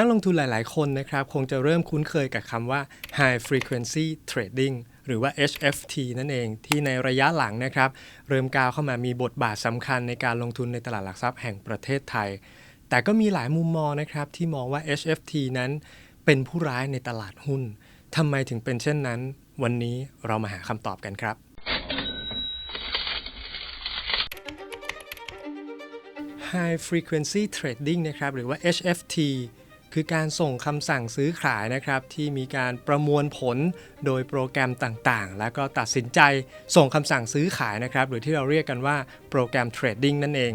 นักลงทุนหลาย ๆ คนนะครับ คงจะเริ่มคุ้นเคยกับคำว่า High Frequency Trading หรือว่า HFT นั่นเองที่ในระยะหลังนะครับ เริ่มก้าวเข้ามามีบทบาทสำคัญในการลงทุนในตลาดหลักทรัพย์แห่งประเทศไทย แต่ก็มีหลายมุมมองนะครับ ที่มองว่า HFT นั้นเป็นผู้ร้ายในตลาดหุ้นทำไมถึงเป็นเช่นนั้น วันนี้เรามาหาคำตอบกันครับ High Frequency Trading นะครับหรือว่า HFT คือการส่งคำสั่งซื้อขายนะครับที่มีการประมวลผลโดยโปรแกรมต่างๆ แล้วก็ตัดสินใจส่งคำสั่งซื้อขายนะครับ หรือที่เราเรียกกันว่าโปรแกรมเทรดดิ้งนั่นเอง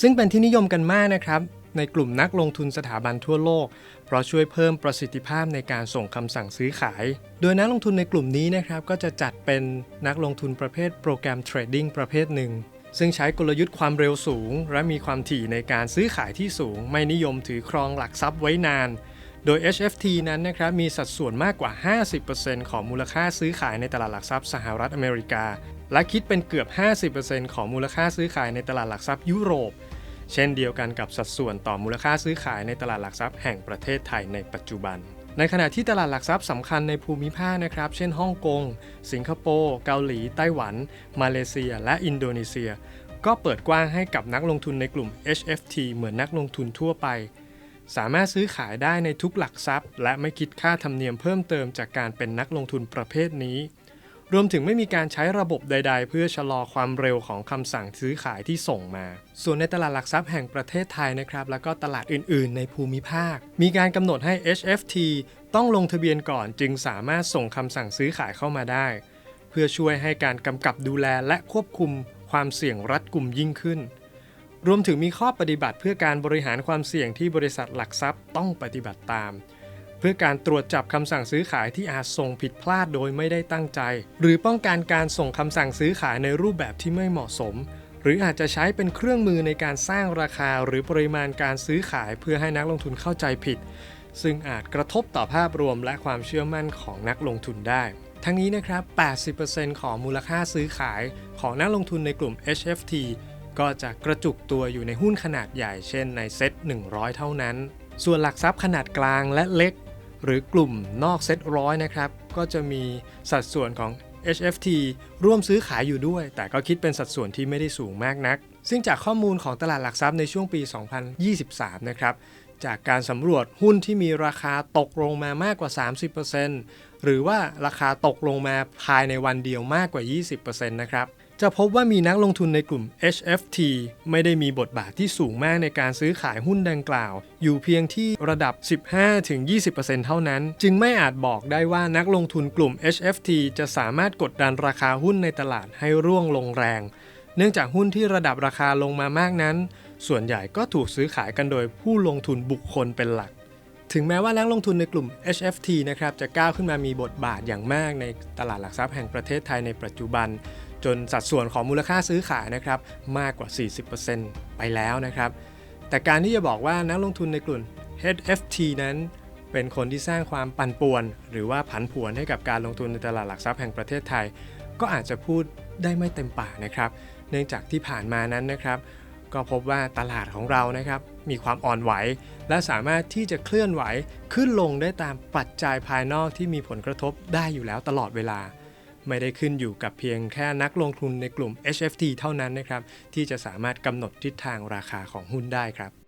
ซึ่งเป็นที่นิยมกันมากนะครับ ในกลุ่มนักลงทุนสถาบันทั่วโลก เพราะช่วยเพิ่มประสิทธิภาพในการส่งคำสั่งซื้อขาย โดยนักลงทุนในกลุ่มนี้นะครับก็จะจัดเป็นนักลงทุนประเภทโปรแกรมเทรดดิ้งประเภทหนึ่ง ซึ่งใช้กลยุทธ์ความเร็วสูง และมีความถี่ในการซื้อขายที่สูง ไม่นิยมถือครองหลักทรัพย์ไว้นาน โดย HFT นั้นนะครับมีสัดส่วนมากกว่า 50%ของมูลค่าซื้อขายในตลาดหลักทรัพย์สหรัฐอเมริกา และคิดเป็นเกือบ 50%ของมูลค่าซื้อขายในตลาดหลักทรัพย์ยุโรป เช่นเดียวกันกับสัดส่วนต่อมูลค่าซื้อขายในตลาดหลักทรัพย์แห่งประเทศไทยในปัจจุบัน ในขณะที่ตลาดหลักทรัพย์สำคัญในภูมิภาคนะครับ เช่นฮ่องกง สิงคโปร์ เกาหลี ไต้หวัน มาเลเซีย และอินโดนีเซีย ก็เปิดกว้างให้กับนักลงทุนในกลุ่ม HFT เหมือนนักลงทุนทั่วไป สามารถซื้อขายได้ในทุกหลักทรัพย์ และไม่คิดค่าธรรมเนียมเพิ่มเติมจากการเป็นนักลงทุนประเภทนี้ รวมถึงไม่มีการใช้ระบบใด ๆ เพื่อชะลอความเร็วของคำสั่งซื้อขายที่ส่งมา ส่วนในตลาดหลักทรัพย์แห่งประเทศไทยนะครับแล้วก็ตลาดอื่น ๆ ในภูมิภาค มีการกำหนดให้ HFT ต้องลงทะเบียนก่อนจึงสามารถส่งคำสั่งซื้อขายเข้ามาได้ เพื่อช่วยให้การกำกับดูแลและควบคุมความเสี่ยงรัดกุมยิ่งขึ้น รวมถึงมีข้อปฏิบัติเพื่อการบริหารความเสี่ยงที่บริษัทหลักทรัพย์ต้องปฏิบัติตาม พื่อการตรวจจับคำสั่งซื้อขายที่อาจส่งผิดพลาดโดยไม่ได้ตั้งใจ หรือป้องกันการส่งคำสั่งซื้อขายในรูปแบบที่ไม่เหมาะสม หรืออาจจะใช้เป็นเครื่องมือในการสร้างราคาหรือปริมาณการซื้อขายเพื่อให้นักลงทุนเข้าใจผิด ซึ่งอาจกระทบต่อภาพรวมและความเชื่อมั่นของนักลงทุนได้ ทั้งนี้นะครับ 80%ของมูลค่าซื้อขายของนักลงทุนในกลุ่ม HFT ก็จะกระจุกตัวอยู่ในหุ้นขนาดใหญ่เช่นในเซ็ต100 เท่านั้น ส่วนหลักทรัพย์ขนาดกลางและเล็ก หรือกลุ่มนอกเซ็ตร้อยนะครับ ก็จะมีสัดส่วนของ HFT ร่วมซื้อขายอยู่ด้วย แต่ก็คิดเป็นสัดส่วนที่ไม่ได้สูงมากนัก ซึ่งจากข้อมูลของตลาดหลักทรัพย์ในช่วงปี 2023 นะครับ จากการสำรวจหุ้นที่มีราคาตกลงมามากกว่า 30%หรือว่าราคาตกลงมาภายในวันเดียวมากกว่า 20%นะครับ จะพบว่ามีนักลงทุนในกลุ่ม HFT ไม่ได้มีบทบาทที่สูงมากในการซื้อขายหุ้นดังกล่าว อยู่เพียงที่ระดับ 15-20%เท่านั้น จึงไม่อาจบอกได้ว่านักลงทุนกลุ่ม HFT จะสามารถกดดันราคาหุ้นในตลาดให้ร่วงลงแรง เนื่องจากหุ้นที่ระดับราคาลงมามากนั้น ส่วนใหญ่ก็ถูกซื้อขายกันโดยผู้ลงทุนบุคคลเป็นหลักถึงแม้ว่านักลงทุนในกลุ่ม HFT นะครับจะก้าวขึ้นมามีบทบาทอย่างมากในตลาดหลักทรัพย์แห่งประเทศไทยในปัจจุบัน จนสัดส่วนของมูลค่าซื้อขายนะครับมากกว่า 40%ไปแล้วนะครับ แต่การที่จะบอกว่านักลงทุนในกลุ่ม HFT นั้นเป็นคนที่สร้างความปั่นป่วน หรือว่าผันผวนให้กับการลงทุนในตลาดหลักทรัพย์แห่งประเทศไทย ก็อาจจะพูดได้ไม่เต็มปากนะครับ เนื่องจากที่ผ่านมานั้นนะครับ ก็พบว่าตลาดของเรานะครับ มีความอ่อนไหว และสามารถที่จะเคลื่อนไหวขึ้นลงได้ตามปัจจัยภายนอกที่มีผลกระทบได้อยู่แล้วตลอดเวลา ไม่ได้ขึ้นอยู่กับเพียงแค่นักลงทุนในกลุ่ม HFT เท่านั้นนะครับที่จะสามารถกำหนดทิศทางราคาของหุ้นได้ครับ